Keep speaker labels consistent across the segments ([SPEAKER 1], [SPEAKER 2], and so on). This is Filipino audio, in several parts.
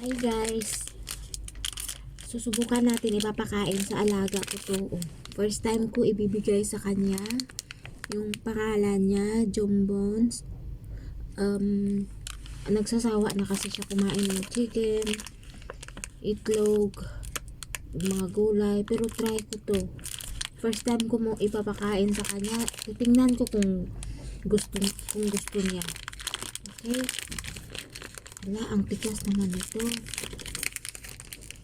[SPEAKER 1] Hi guys. Susubukan natin ipapakain sa alaga ko to. First time ko ibibigay sa kanya. Yung pangalan niya, Jombons. Um, nagsasawa na kasi siya kumain ng chicken, itlog, mga gulay. Pero try ko to. First time ko mo ipapakain sa kanya. Titingnan ko kung gusto, kung gusto niya. Okay? Wala, ang tigas naman ito.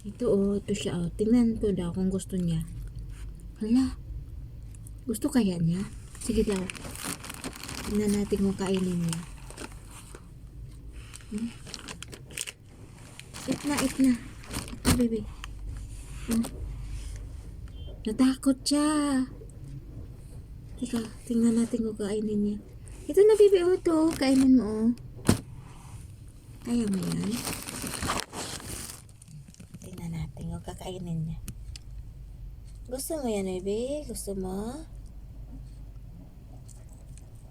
[SPEAKER 1] Ito oh, ito siya oh. Tingnan ko daw kung gusto niya. Hala. Gusto kaya niya? Sige daw. Tingnan natin kung kainin niya. Hmm? Eat na, na, baby. Hmm? Natakot siya. Teka, tingnan natin kung kainin niya. Ito na, baby. Oh, ito. Kainin mo, oh. Kaya mo yan? Tingnan natin kung kakainin niya. Gusto mo yan, baby? Gusto mo?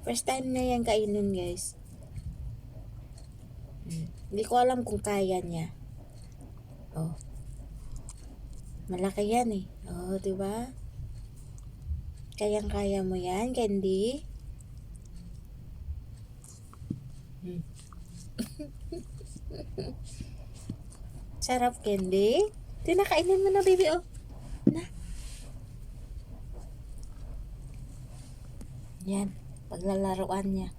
[SPEAKER 1] First time na yan kainin, guys. Hmm. Hindi ko alam kung kaya niya. Oh. Malaki yan eh. Oh, di ba? Kayang-kaya mo yan, Candy? Hmm. Sarap, Candy. Tinakainin mo na, baby, oh. Na. Yan. Paglalaroan niya.